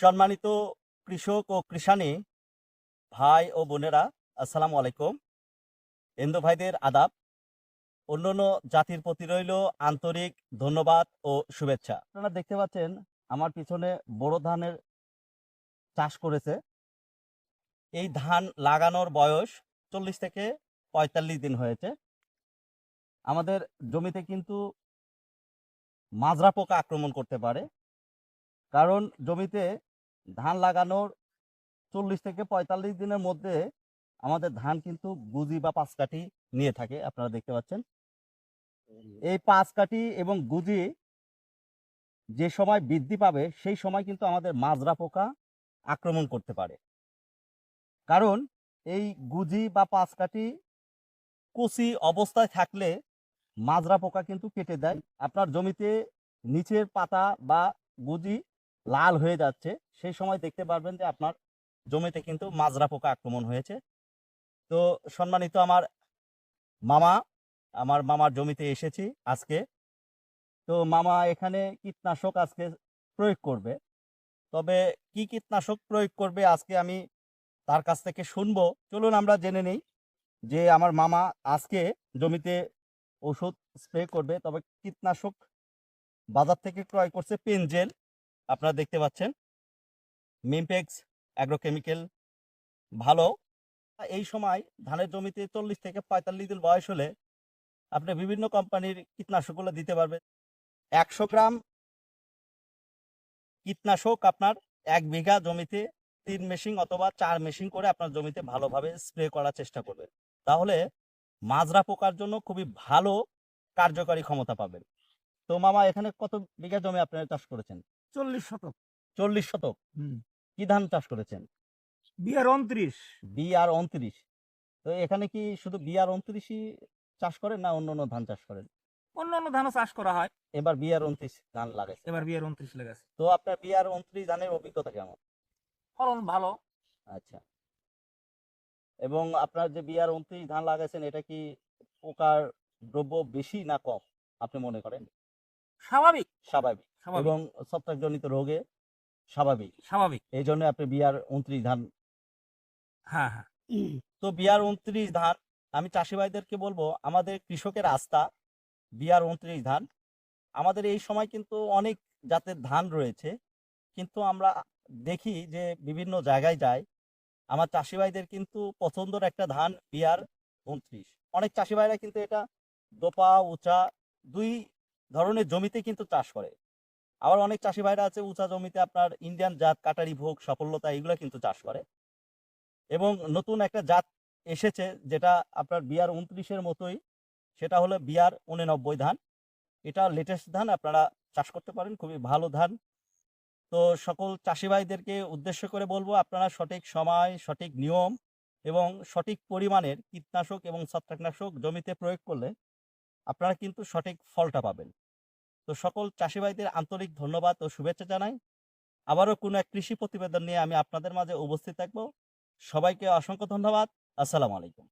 সম্মানিত কৃষক ও কৃষানী ভাই ও বোনেরা, আসসালামু আলাইকুম। ইন্দু ভাইদের আদাব। অন্যান্য জাতির প্রতি রইল আন্তরিক ধন্যবাদ ও শুভেচ্ছা। আপনারা দেখতে পাচ্ছেন, আমার পিছনে বড় ধানের চাষ করেছে। এই ধান লাগানোর বয়স চল্লিশ থেকে পঁয়তাল্লিশ দিন হয়েছে। আমাদের জমিতে কিন্তু মাজরা পোকা আক্রমণ করতে পারে। কারণ জমিতে ধান লাগানোর চল্লিশ থেকে পঁয়তাল্লিশ দিনের মধ্যে আমাদের ধান কিন্তু গুজি বা পাঁচকাঠি নিয়ে থাকে, আপনারা দেখতে পাচ্ছেন। এই পাঁচ কাঠি এবং গুজি যে সময় বৃদ্ধি পাবে, সেই সময় কিন্তু আমাদের মাজরা পোকা আক্রমণ করতে পারে। কারণ এই গুজি বা পাঁচকাঠি কচি অবস্থায় থাকলে মাজরা পোকা কিন্তু কেটে দেয়। আপনার জমিতে নিচের পাতা বা গুজি লাল হয়ে যাচ্ছে, সেই সময় দেখতে পারবেন যে আপনার জমিতে কিন্তু মাজরা পোকা আক্রমণ হয়েছে। তো সম্মানিত আমার মামা, আমার মামার জমিতে এসেছি আজকে। তো মামা এখানে কীটনাশক আজকে প্রয়োগ করবে। তবে কি কীটনাশক প্রয়োগ করবে আজকে আমি তার কাছ থেকে শুনব। চলুন আমরা জেনে নেই যে আমার মামা আজকে জমিতে ওষুধ স্প্রে করবে। তবে কীটনাশক বাজার থেকে ক্রয় করছে পেনজেল। আপনারা দেখতে পাচ্ছেন। মিমপেক্স অ্যাগ্রোকেমিক্যাল ভালো। এই সময় ধানের জমিতে চল্লিশ থেকে পঁয়তাল্লিশ দিন বয়স হলে আপনি বিভিন্ন কোম্পানির কীটনাশকগুলো দিতে পারবেন। একশো গ্রাম কীটনাশক আপনার এক বিঘা জমিতে তিন মেশিন অথবা চার মেশিন করে আপনার জমিতে ভালোভাবে স্প্রে করার চেষ্টা করবেন। তাহলে মাজরা পোকার জন্য খুবই ভালো কার্যকারী ক্ষমতা পাবেন। তো মামা, এখানে কত বিঘা জমি আপনারা চাষ করেছেন? চল্লিশ শতক। চল্লিশ শতক? কি ধান চাষ করেছেন? বিয়ার উনত্রিশ বি আর উনত্রিশ তো এখানে কি শুধু বি আর উনত্রিশই চাষ করেন না অন্য অন্য ধান চাষ করেন? অন্য অন্য ধানও চাষ করা হয়। এবার বি আর উনত্রিশ ধান লাগাইছে এবার বিয়ার উনত্রিশ লেগেছে তো আপনার বি আর উনত্রিশ ধানের অভিজ্ঞতা কেমন? ফলন ভালো। আচ্ছা। এবং আপনার যে বি আর উনত্রিশ ধান লাগাইছেন এটা কি পোকার দ্রব্য বেশি না কম আপনি মনে করেন? স্বাভাবিক। স্বাভাবিক। এবং ছত্রাকজনিত রোগে স্বাভাবিক। স্বাভাবিক। এই জন্য আপনি বিআর উনত্রিশ ধান হ্যাঁ হ্যাঁ। তো বিয়ার উনত্রিশ ধান আমি চাষি ভাইদেরকে বলব আমাদের কৃষকের আস্থা বিয়ার উনত্রিশ ধান। আমাদের এই সময় কিন্তু অনেক জাতের ধান রয়েছে কিন্তু আমরা দেখি যে বিভিন্ন জায়গায় যায়। আমার চাষি ভাইদের কিন্তু পছন্দের একটা ধান বিয়ার উনত্রিশ। অনেক চাষি ভাইরা কিন্তু এটা দোপা উঁচা দুই ধরনের জমিতে কিন্তু চাষ করে। আবার অনেক চাষি ভাইরা আছে, উঁচা জমিতে আপনার ইন্ডিয়ান জাত, কাটারি ভোগ, সফলতা এগুলো কিন্তু চাষ করে। এবং নতুন একটা জাত এসেছে যেটা আপনার বিয়ার উনত্রিশের মতোই, সেটা হলো বিয়ার উননব্বই ধান। এটা লেটেস্ট ধান, আপনারা চাষ করতে পারেন, খুবই ভালো ধান। তো সকল চাষি ভাইদেরকে উদ্দেশ্য করে বলব, আপনারা সঠিক সময়, সঠিক নিয়ম এবং সঠিক পরিমাণের কীটনাশক এবং ছত্রাকনাশক জমিতে প্রয়োগ করলে আপনারা কিন্তু সঠিক ফলটা পাবেন। তো সকল চাষি ভাইদের আন্তরিক ধন্যবাদ ও শুভেচ্ছা জানাই। আবারও কোনো এক কৃষি প্রতিবেদন নিয়ে আমি আপনাদের মাঝে উপস্থিত থাকব। সবাইকে অসংখ্য ধন্যবাদ। আসসালামু আলাইকুম।